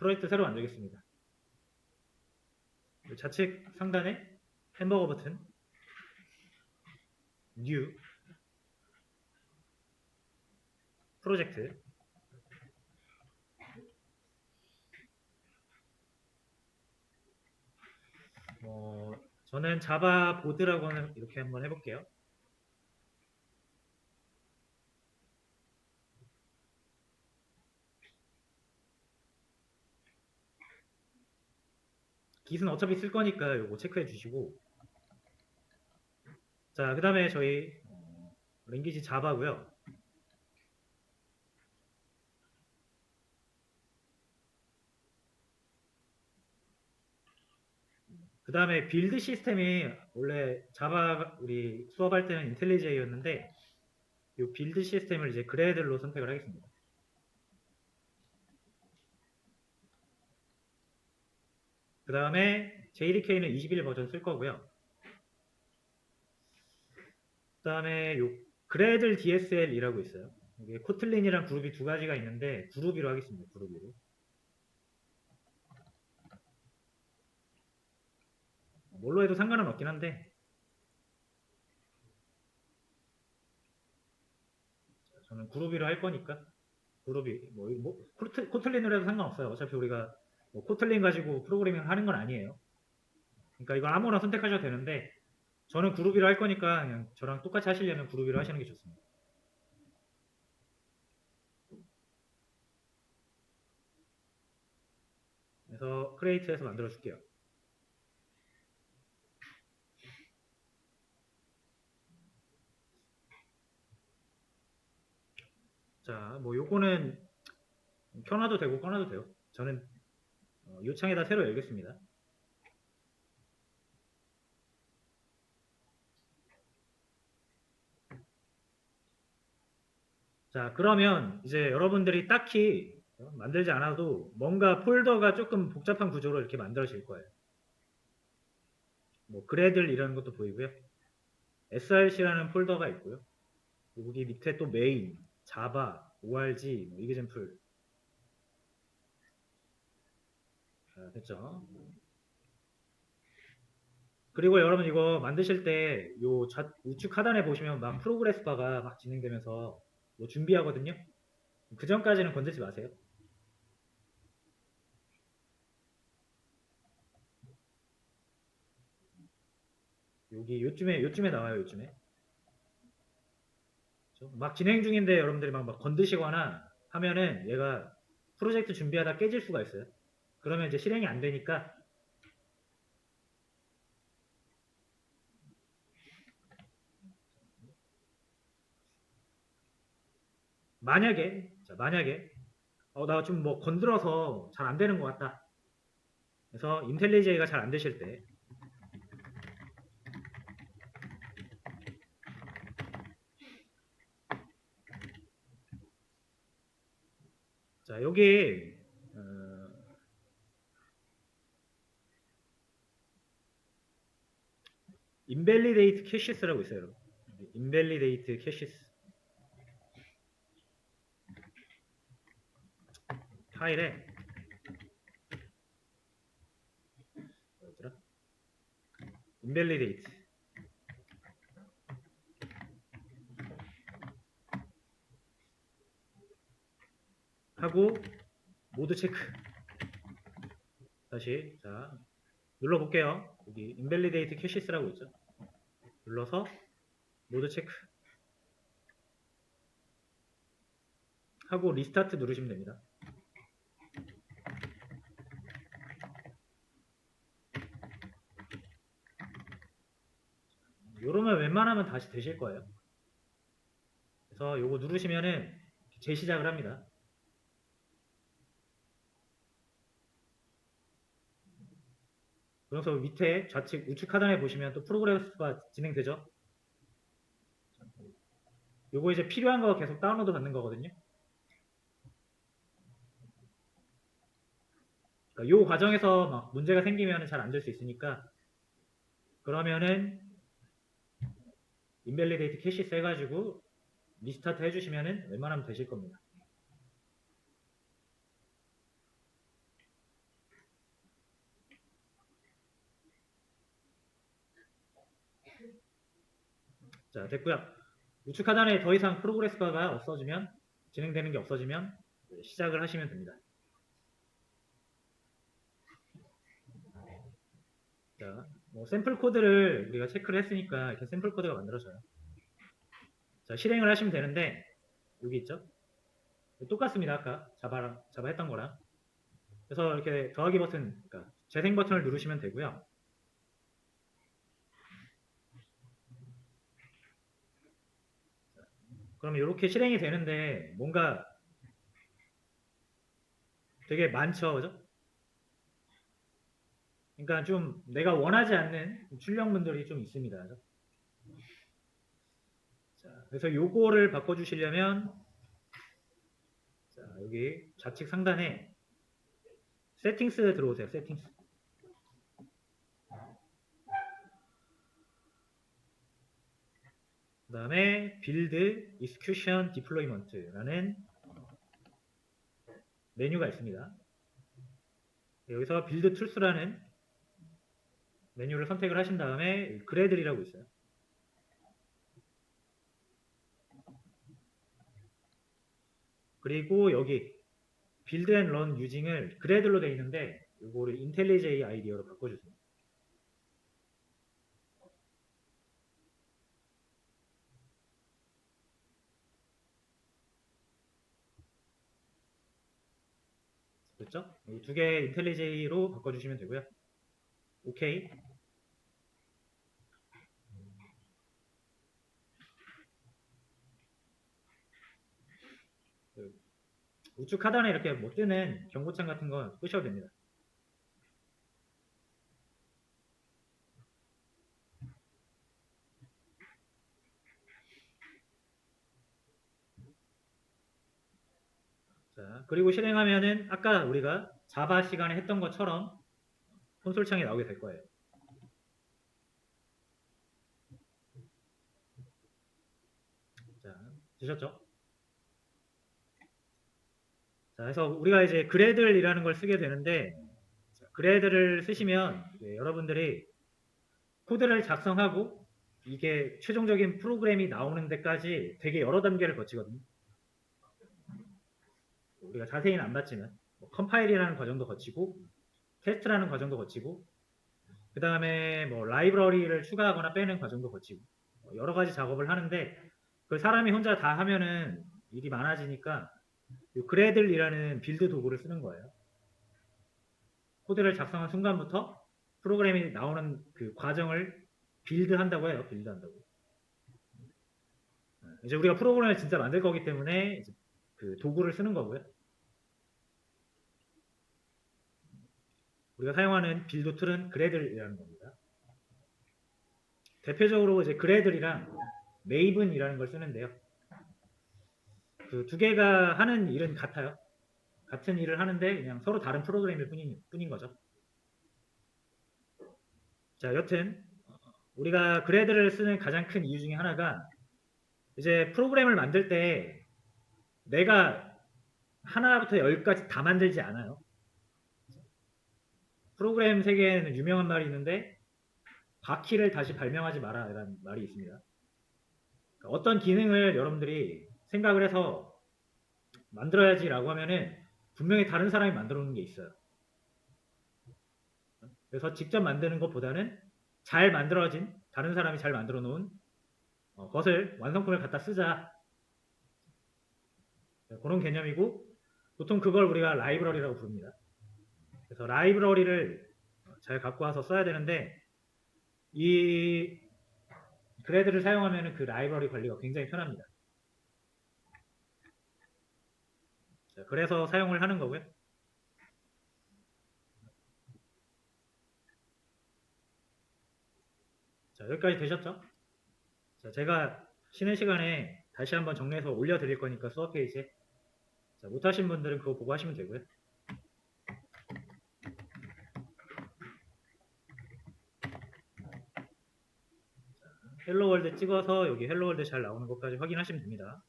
프로젝트 새로 만들겠습니다. 좌측 상단에 햄버거 버튼 New 프로젝트 어, 저는 자바 보드라고 하는 이렇게 한번 해볼게요. 깃은 어차피 쓸 거니까 요거 체크해 주시고. 자 그 다음에 저희 어, 랭귀지 자바고요. 그 다음에 빌드 시스템이 원래 자바 우리 수업할 때는 인텔리제이였는데 이 빌드 시스템을 이제 그래들로 선택을 하겠습니다 그 다음에 JDK는 21 버전 쓸 거고요. 그 다음에 요 그래들 DSL이라고 있어요. 이게 코틀린이랑 그룹이 두 가지가 있는데 그룹이로 하겠습니다. 그룹이로. 뭘로 해도 상관은 없긴 한데 저는 그룹이로 할 거니까 그룹이 뭐, 뭐 코틀, 코틀린으로 해도 상관없어요. 어차피 우리가 뭐 코틀린 가지고 프로그래밍 하는 건 아니에요. 그러니까 이거 아무나 선택하셔도 되는데 저는 그룹이로 할 거니까 그냥 저랑 똑같이 하시려면 그룹이로 하시는 게 좋습니다. 그래서 크레이트에서 만들어 줄게요. 자, 뭐 요거는 켜놔도 되고 꺼놔도 돼요. 저는 어, 요 창에다 새로 열겠습니다. 자, 그러면 이제 여러분들이 딱히 만들지 않아도 뭔가 폴더가 조금 복잡한 구조로 이렇게 만들어질 거예요. 뭐 그래들 이런 것도 보이고요. src라는 폴더가 있고요. 여기 밑에 또 메인, 자바, org, 뭐 이그젠플 자, 됐죠? 그리고 여러분 이거 만드실 때 요 우측 하단에 보시면 막 프로그레스 바가 막 진행되면서 뭐 준비하거든요. 그 전까지는 건들지 마세요. 여기 요쯤에 요쯤에 나와요. 요쯤에 그렇죠? 막 진행 중인데 여러분들이 막, 막 건드시거나 하면은 얘가 프로젝트 준비하다 깨질 수가 있어요. 그러면 이제 실행이 안 되니까 만약에 자 만약에 어, 나 좀 뭐 건드려서 잘 안 되는 것 같다. 그래서 인텔리제이가 잘 안 되실 때 자, 여기 어, invalidate caches라고 있어요, 여러분. invalidate caches 파일에 뭐더라? invalidate 하고 모드 체크 다시 자 눌러 볼게요 여기 invalidate caches라고 있죠? 눌러서 모드 체크. 하고 리스타트 누르시면 됩니다. 요러면 웬만하면 다시 되실 거예요. 그래서 요거 누르시면은 재시작을 합니다 그래서 밑에 좌측 우측 하단에 보시면 또 프로그레스가 진행되죠. 요거 이제 필요한 거 계속 다운로드 받는 거거든요. 그러니까 요 과정에서 막 문제가 생기면 잘 안 될 수 있으니까 그러면은 인벨리데이트 캐시 써가지고 리스타트 해주시면은 웬만하면 되실 겁니다. 자, 됐고요. 우측 하단에 더 이상 프로그레스 바가 없어지면 진행되는 게 없어지면 시작을 하시면 됩니다. 자, 뭐 샘플 코드를 우리가 체크를 했으니까 이렇게 샘플 코드가 만들어져요. 자, 실행을 하시면 되는데 여기 있죠? 똑같습니다. 아까 자바랑 자바 했던 거랑. 그래서 이렇게 더하기 버튼, 그러니까 재생 버튼을 누르시면 되고요. 그러면 이렇게 실행이 되는데 뭔가 되게 많죠, 그죠? 그러니까 좀 내가 원하지 않는 출력문들이 좀 있습니다. 그죠? 자, 그래서 요거를 바꿔주시려면 자, 여기 좌측 상단에 세팅스 들어오세요. 세팅스. 그 다음에 빌드 execution deployment라는 메뉴가 있습니다. 여기서 빌드 툴스라는 메뉴를 선택을 하신 다음에 그래들이라고 있어요. 그리고 여기 빌드 앤런 유징을 그래들로 되어 있는데 이거를 인텔리제이 아이디어로 바꿔주세요. 됐죠? 이 두 개 인텔리제이로 바꿔주시면 되고요. 오케이. 그 우측 하단에 이렇게 뭐 뜨는 경고창 같은 건 끄셔도 됩니다. 자, 그리고 실행하면은 아까 우리가 자바 시간에 했던 것처럼 콘솔 창이 나오게 될 거예요. 자, 되셨죠? 자, 그래서 우리가 이제 그래들이라는 걸 쓰게 되는데 자, 그래들을 쓰시면 여러분들이 코드를 작성하고 이게 최종적인 프로그램이 나오는 데까지 되게 여러 단계를 거치거든요. 우리가 자세히는 안 봤지만 뭐 컴파일이라는 과정도 거치고 테스트라는 과정도 거치고 그 다음에 뭐 라이브러리를 추가하거나 빼는 과정도 거치고 뭐 여러 가지 작업을 하는데 그 사람이 혼자 다 하면은 일이 많아지니까 이 그래들이라는 빌드 도구를 쓰는 거예요. 코드를 작성한 순간부터 프로그램이 나오는 그 과정을 빌드한다고 해요. 빌드한다고. 이제 우리가 프로그램을 진짜 만들 거기 때문에 그 도구를 쓰는 거고요. 우리가 사용하는 빌드 툴은 그래들이라는 겁니다. 대표적으로 이제 그래들이랑 메이븐이라는 걸 쓰는데요. 그 두 개가 하는 일은 같아요. 같은 일을 하는데 그냥 서로 다른 프로그램일 뿐인, 뿐인 거죠. 자, 여튼 우리가 그래드를 쓰는 가장 큰 이유 중에 하나가 이제 프로그램을 만들 때 내가 하나부터 열까지 다 만들지 않아요. 프로그램 세계에는 유명한 말이 있는데 바퀴를 다시 발명하지 마라라는 말이 있습니다. 그러니까 어떤 기능을 여러분들이 생각을 해서 만들어야지라고 하면은 분명히 다른 사람이 만들어 놓은 게 있어요. 그래서 직접 만드는 것보다는 잘 만들어진 다른 사람이 잘 만들어 놓은 어, 것을 완성품을 갖다 쓰자 네, 그런 개념이고 보통 그걸 우리가 라이브러리라고 부릅니다. 그래서 라이브러리를 잘 갖고 와서 써야 되는데 이 그래드를 사용하면 그 라이브러리 관리가 굉장히 편합니다. 자, 그래서 사용을 하는 거고요. 자, 여기까지 되셨죠? 자, 제가 쉬는 시간에 다시 한번 정리해서 올려드릴 거니까 수업 페이지에 자, 못하신 분들은 그거 보고 하시면 되고요. 헬로월드 찍어서 여기 헬로월드 잘 나오는 것까지 확인하시면 됩니다.